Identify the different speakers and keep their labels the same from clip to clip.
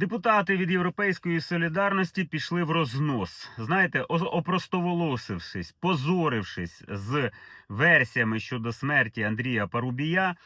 Speaker 1: Депутати від Європейської солідарності пішли в рознос. Знаєте, опростоволосившись, позорившись з версіями щодо смерті Андрія Парубія,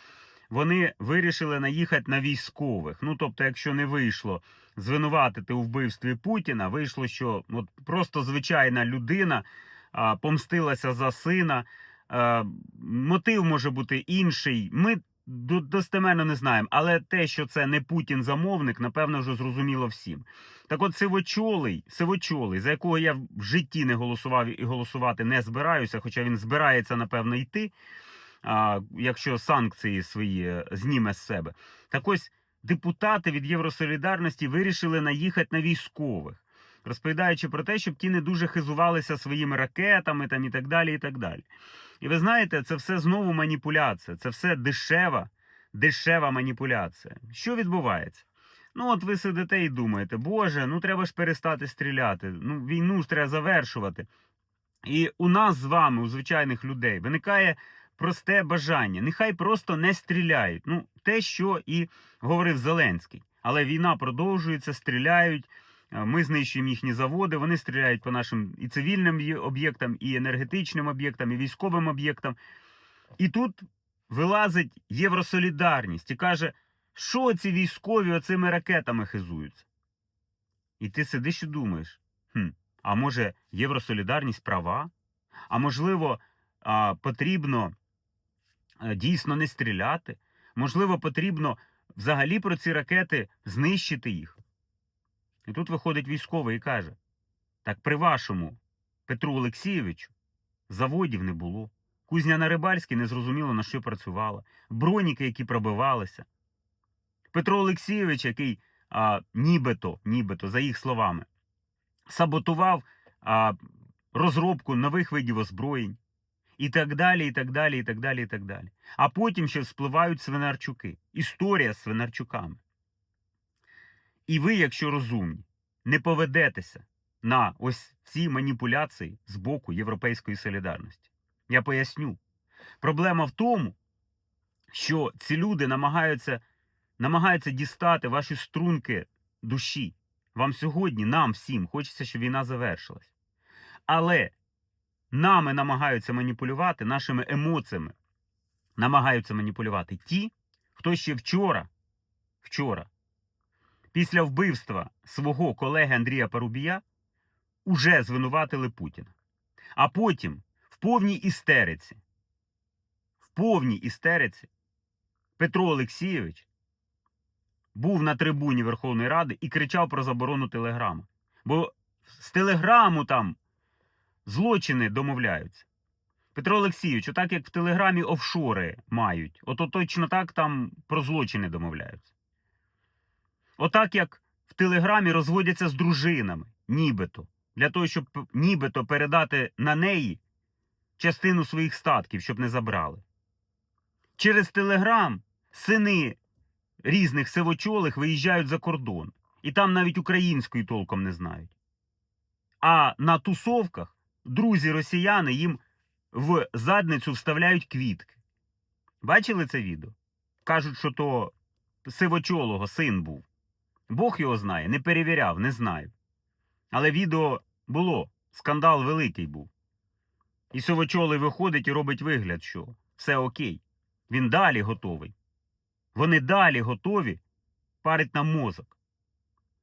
Speaker 1: вони вирішили наїхати на військових. Ну тобто, якщо не вийшло звинуватити у вбивстві Путіна, вийшло, що от просто звичайна людина а, помстилася за сина. А, мотив може бути інший. Ми достеменно не знаємо, але те, що це не Путін замовник, напевно, вже зрозуміло всім. Так от сивочолий, сивочолий, за якого я в житті не голосував і голосувати не збираюся, хоча він збирається, напевно, йти, а, якщо санкції свої е, зніме з себе. Так ось депутати від Євросолідарності вирішили наїхати на військових, розповідаючи про те, щоб ті не дуже хизувалися своїми ракетами там, і так далі. І так далі. І ви знаєте, це все знову маніпуляція, це все дешева, дешева маніпуляція. Що відбувається? Ну, от ви сидите і думаєте, Боже, ну треба ж перестати стріляти, ну війну ж треба завершувати. І у нас з вами, у звичайних людей, виникає просте бажання. Нехай просто не стріляють. Ну, те, що і говорив Зеленський. Але війна продовжується, стріляють. Е, Ми знищуємо їхні заводи, вони стріляють по нашим і цивільним об'єктам, і енергетичним об'єктам, і військовим об'єктам. І тут вилазить Євросолідарність і каже, що ці військові оцими ракетами хизуються. І ти сидиш і думаєш: хм, а може, Євросолідарність права? А можливо, потрібно дійсно не стріляти? Можливо, потрібно взагалі про ці ракети знищити їх. І тут виходить військовий і каже: так при вашому Петру Олексійовичу заводів не було. Кузня на Рибальській не зрозуміло на що працювала, броніки, які пробивалися. Петро Олексійович, який а, нібито, нібито, за їх словами, саботував а, розробку нових видів озброєнь. І так далі, і так далі, і так далі, і так далі. А потім ще спливають свинарчуки. Історія з свинарчуками. І ви, якщо розумні, не поведетеся на ось ці маніпуляції з боку Європейської солідарності. Я поясню. Проблема в тому, що ці люди намагаються, намагаються дістати ваші струнки душі. Вам сьогодні, нам всім, хочеться, щоб війна завершилась. Але нами намагаються маніпулювати, нашими емоціями намагаються маніпулювати ті, хто ще вчора, вчора, після вбивства свого колеги Андрія Парубія, уже звинуватили Путіна. А потім в повній істериці, в повній істериці Петро Олексійович був на трибуні Верховної Ради і кричав про заборону телеграми. Бо з телеграму там злочини домовляються. Петро Олексійович, отак як в Телеграмі офшори мають, ото точно так там про злочини домовляються. Отак як в Телеграмі розводяться з дружинами, нібито, для того, щоб нібито передати на неї частину своїх статків, щоб не забрали. Через Телеграм сини різних сивочолих виїжджають за кордон, і там навіть української толком не знають. А на тусовках друзі росіяни їм в задницю вставляють квітки. Бачили це відео? Кажуть, що то сивочолого син був. Бог його знає, не перевіряв, не знаю. Але відео було, скандал великий був. І сивочолий виходить і робить вигляд, що все окей. Він далі готовий. Вони далі готові парить нам мозок.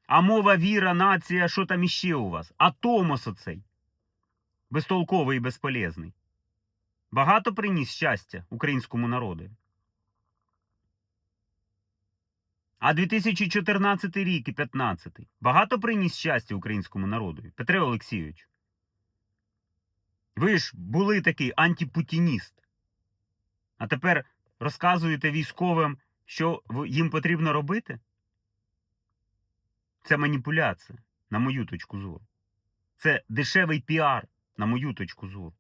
Speaker 1: А мова, віра, нація, що там іще у вас? А Томос оцей. Безтолковий і безполезний. Багато приніс щастя українському народу. А 2014 рік і 15 багато приніс щастя українському народу. Петре Олексійович. Ви ж були такий антипутініст. А тепер розказуєте військовим, що їм потрібно робити? Це маніпуляція, на мою точку зору. Це дешевий піар, на мою точку зору.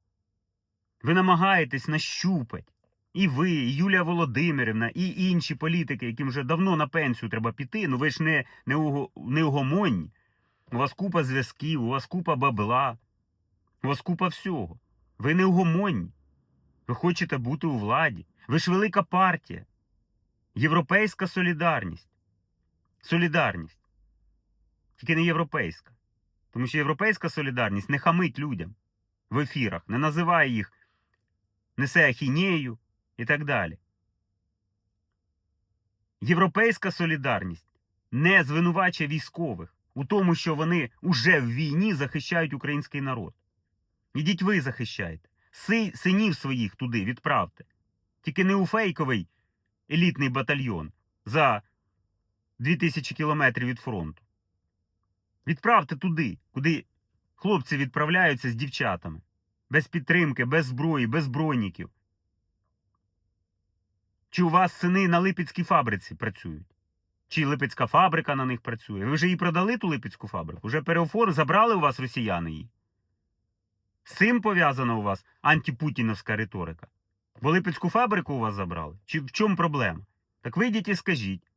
Speaker 1: Ви намагаєтесь нащупати. І ви, і Юлія Володимирівна, і інші політики, яким вже давно на пенсію треба піти. Ну ви ж не, не, уго, не угомонні. У вас купа зв'язків, у вас купа бабла, у вас купа всього. Ви не угомонні. Ви хочете бути у владі. Ви ж велика партія. Європейська солідарність. Солідарність. Тільки не європейська. Тому що європейська солідарність не хамить людям в ефірах, не називає їх, несе ахінею і так далі. Європейська солідарність не звинувачує військових у тому, що вони уже в війні захищають український народ. Ідіть ви захищайте. Си, синів своїх туди відправте. Тільки не у фейковий елітний батальйон за 2000 кілометрів від фронту. Відправте туди, куди хлопці відправляються з дівчатами. Без підтримки, без зброї, без броніків. Чи у вас сини на Липецькій фабриці працюють? Чи Липецька фабрика на них працює? Ви вже її продали ту Липецьку фабрику? Вже переофор забрали у вас росіяни її? З цим пов'язана у вас антипутіновська риторика? Бо Липецьку фабрику у вас забрали? Чи в чому проблема? Так вийдіть і скажіть.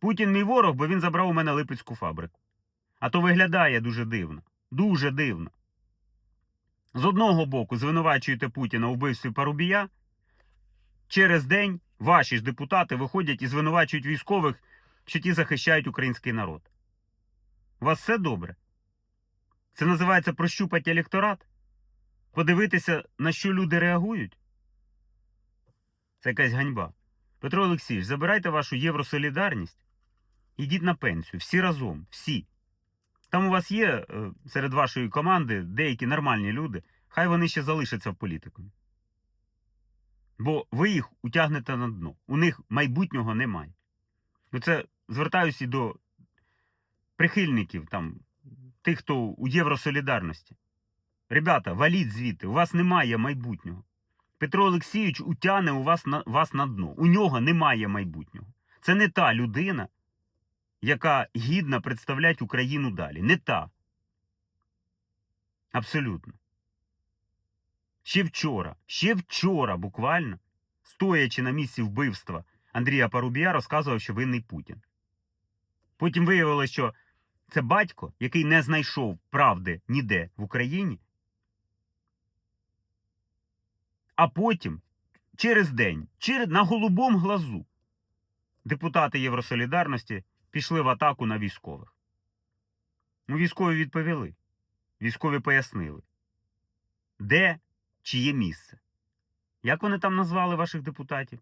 Speaker 1: Путін мій ворог, бо він забрав у мене Липецьку фабрику. А то виглядає дуже дивно. Дуже дивно. З одного боку звинувачуєте Путіна у вбивстві Парубія. Через день ваші ж депутати виходять і звинувачують військових, що ті захищають український народ. У вас все добре? Це називається прощупати електорат? Подивитися, на що люди реагують? Це якась ганьба. Петро Олексійович, забирайте вашу євросолідарність, ідіть на пенсію. Всі разом, всі. Там у вас є е, серед вашої команди деякі нормальні люди, хай вони ще залишаться в політику. Бо ви їх утягнете на дно. У них майбутнього немає. Ну це звертаюся і до прихильників, там, тих, хто у Євросолідарності. Ребята, валіть звідти, у вас немає майбутнього. Петро Олексійович утягне у вас на, вас на дно. У нього немає майбутнього. Це не та людина, яка гідна представляти Україну далі. Не та. Абсолютно. Ще вчора, ще вчора буквально, стоячи на місці вбивства Андрія Парубія, розказував, що винний Путін. Потім виявилося, що це батько, який не знайшов правди ніде в Україні. А потім, через день, через, на голубому глазу, депутати Євросолідарності пішли в атаку на військових. Ну, військові відповіли. Військові пояснили, де чиє місце. Як вони там назвали ваших депутатів?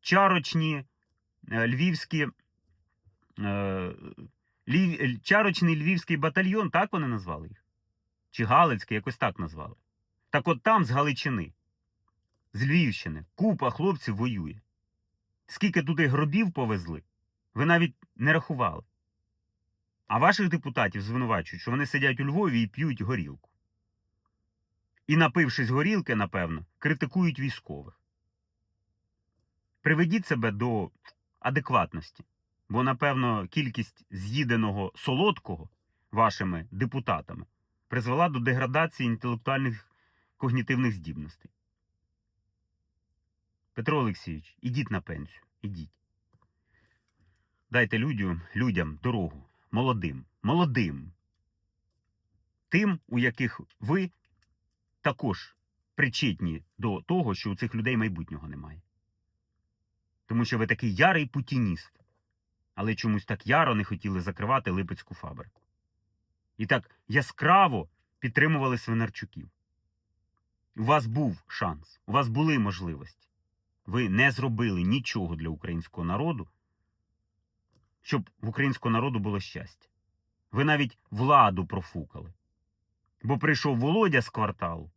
Speaker 1: Чарочні, е, львівські, е, лів, е, чарочний львівський батальйон, так вони назвали їх? Чи Галицький, якось так назвали. Так от там з Галичини, з Львівщини, купа хлопців воює. Скільки туди гробів повезли, ви навіть не рахували. А ваших депутатів звинувачують, що вони сидять у Львові і п'ють горілку. І, напившись горілки, напевно, критикують військових. Приведіть себе до адекватності, бо, напевно, кількість з'їденого солодкого вашими депутатами призвела до деградації інтелектуальних когнітивних здібностей. Петро Олексійович, ідіть на пенсію, ідіть. Дайте людям, людям дорогу, молодим, молодим, тим, у яких ви також причетні до того, що у цих людей майбутнього немає. Тому що ви такий ярий путініст, але чомусь так яро не хотіли закривати Липецьку фабрику. І так яскраво підтримували Свинарчуків. У вас був шанс, у вас були можливості. Ви не зробили нічого для українського народу, щоб в українського народу було щастя. Ви навіть владу профукали. Бо прийшов Володя з кварталу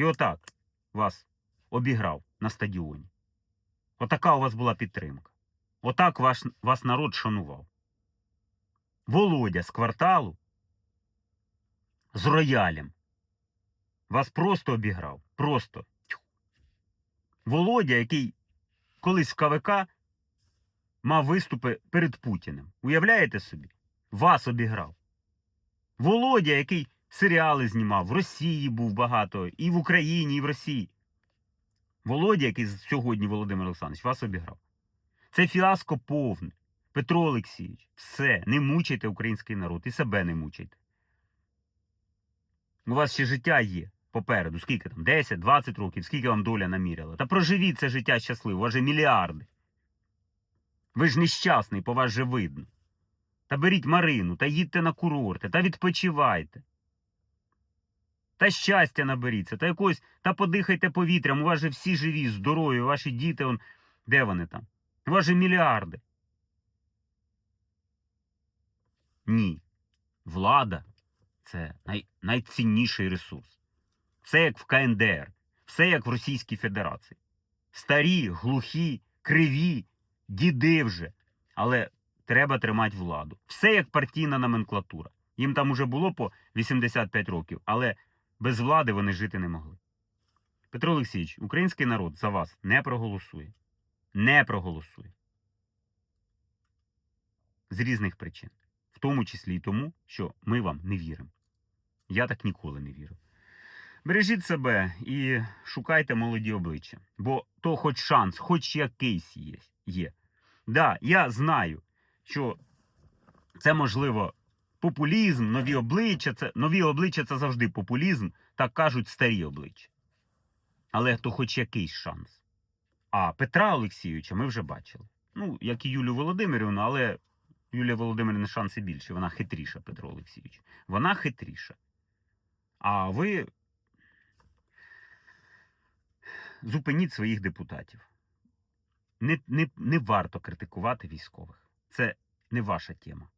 Speaker 1: і отак вас обіграв на стадіоні. Отака у вас була підтримка. Отак ваш, вас народ шанував. Володя з кварталу з роялем вас просто обіграв. Просто. Володя, який колись в КВК мав виступи перед Путіним. Уявляєте собі? Вас обіграв. Володя, який серіали знімав, в Росії був багато, і в Україні, і в Росії. Володя, який сьогодні Володимир Олександрович, вас обіграв. Це фіаско повне. Петро Олексійович, все, не мучайте український народ і себе не мучайте. У вас ще життя є попереду. Скільки там? 10-20 років, скільки вам доля наміряла? Та проживіть це життя щасливо, у вас же мільярди. Ви ж нещасний, по вас же видно. Та беріть Марину, та їдьте на курорти, та відпочивайте. Та щастя наберіться, та якось, та подихайте повітрям, у вас же всі живі, здорові, ваші діти, он, де вони там? У вас же мільярди. Ні. Влада це най, найцінніший ресурс. Все як в КНДР, все як в Російській Федерації. Старі, глухі, криві, діди вже. Але треба тримати владу. Все як партійна номенклатура. Їм там уже було по 85 років, але без влади вони жити не могли. Петро Олексійович, український народ за вас не проголосує. Не проголосує. З різних причин. В тому числі і тому, що ми вам не віримо. Я так ніколи не вірю. Бережіть себе і шукайте молоді обличчя, бо то хоч шанс, хоч якийсь є. є. Да, я знаю, що це можливо популізм, нові обличчя. Це, нові обличчя це завжди популізм, так кажуть старі обличчя. Але то хоч якийсь шанс. А Петра Олексійовича ми вже бачили. Ну, як і Юлію Володимирівну, але Юлія Володимирівна шанси більше. Вона хитріша, Петро Олексійович. Вона хитріша. А ви зупиніть своїх депутатів. Не, не, не варто критикувати військових. Це не ваша тема.